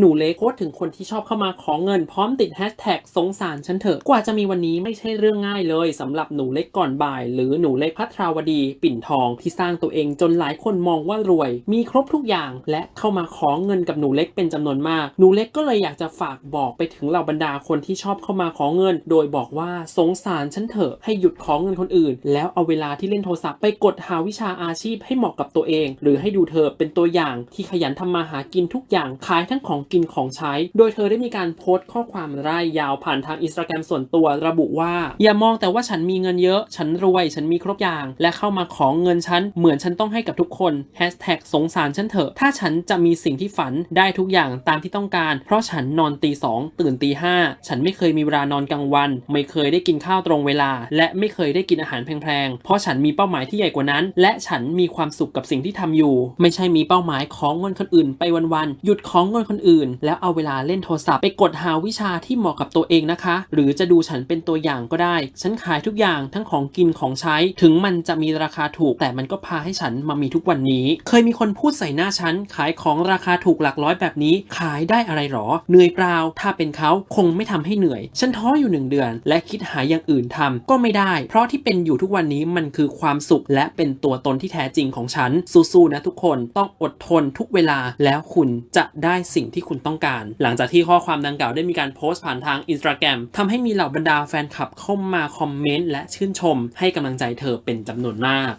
หนูเล็กโพสต์ถึงคนที่ชอบเข้ามาขอเงินพร้อมติดแฮชแท็กสงสารฉันเถอะ กว่าจะมีวันนี้ไม่ใช่เรื่องง่ายเลยสำหรับหนูเล็กก่อนบ่าย หรือหนูเล็กพัทราวดีปิ่นทองที่สร้างตัวเองจนหลายคนมองว่ารวย มีครบทุกอย่างและเข้ามาขอเงินกับหนูเล็กเป็นจำนวนมาก หนูเล็กก็เลยอยากจะฝากบอกไปถึงเหล่าบรรดาคนที่ชอบเข้ามาขอเงิน โดยบอกว่าสงสารฉันเถอะให้หยุดขอเงินคนอื่น แล้วเอาเวลาที่เล่นโทรศัพท์ไปกดหาวิชาอาชีพให้เหมาะกับตัวเอง หรือให้ดูเธอเป็นตัวอย่างที่ขยันทำมาหากินทุกอย่างขายทั้งของกินของใช้ โดยเธอได้มีการโพสต์ข้อความร่ายยาวผ่านทางอินสตาแกรมส่วนตัวระบุว่า อย่ามองแต่ว่าฉันมีเงินเยอะ ฉันรวย ฉันมีครบอย่าง และเข้ามาขอเงินฉัน เหมือนฉันต้องให้กับทุกคนแฮชแท็กสงสารฉันเถอะ ถ้าฉันจะมีสิ่งที่ฝันได้ทุกอย่างตามที่ต้องการ เพราะฉันนอนตีสองตื่นตีห้าฉันไม่เคยมีเวลานอนกลางวัน ไม่เคยได้กินข้าวตรงเวลา และไม่เคยได้กินอาหารแพงๆ เพราะฉันมีเป้าหมายที่ใหญ่กว่านั้น และฉันมีความสุขกับสิ่งที่ทำอยู่ ไม่ใช่มีเป้าหมายของเงินคนอื่นไปวันๆ หยุดของเงินคนอื่นแล้วเอาเวลาเล่นโทรศัพท์ไปกดหาวิชาที่เหมาะกับตัวเองนะคะ หรือจะดูฉันเป็นตัวอย่างก็ได้ ฉันขายทุกอย่างทั้งของกินของใช้ ถึงมันจะมีราคาถูก แต่มันก็พาให้ฉันมามีทุกวันนี้ เคยมีคนพูดใส่หน้าฉัน ขายของราคาถูกหลักร้อยแบบนี้ ขายได้อะไรหรอ เหนื่อยเปล่า ถ้าเป็นเขาคงไม่ทำให้เหนื่อย ฉันท้ออยู่หนึ่งเดือน และคิดหาอย่างอื่นทำก็ไม่ได้ เพราะที่เป็นอยู่ทุกวันนี้มันคือความสุข และเป็นตัวตนที่แท้จริงของฉันสู้ๆนะทุกคนต้องอดทนทุกเวลาแล้วคุณจะได้สิ่งที่คุณต้องการ หลังจากที่ข้อความดังกล่าวได้มีการโพสต์ผ่านทางอินสตาแกรมทำให้มีเหล่าบรรดาแฟนคลับเข้ามาคอมเมนต์และชื่นชม ให้กำลังใจเธอเป็นจำนวนมาก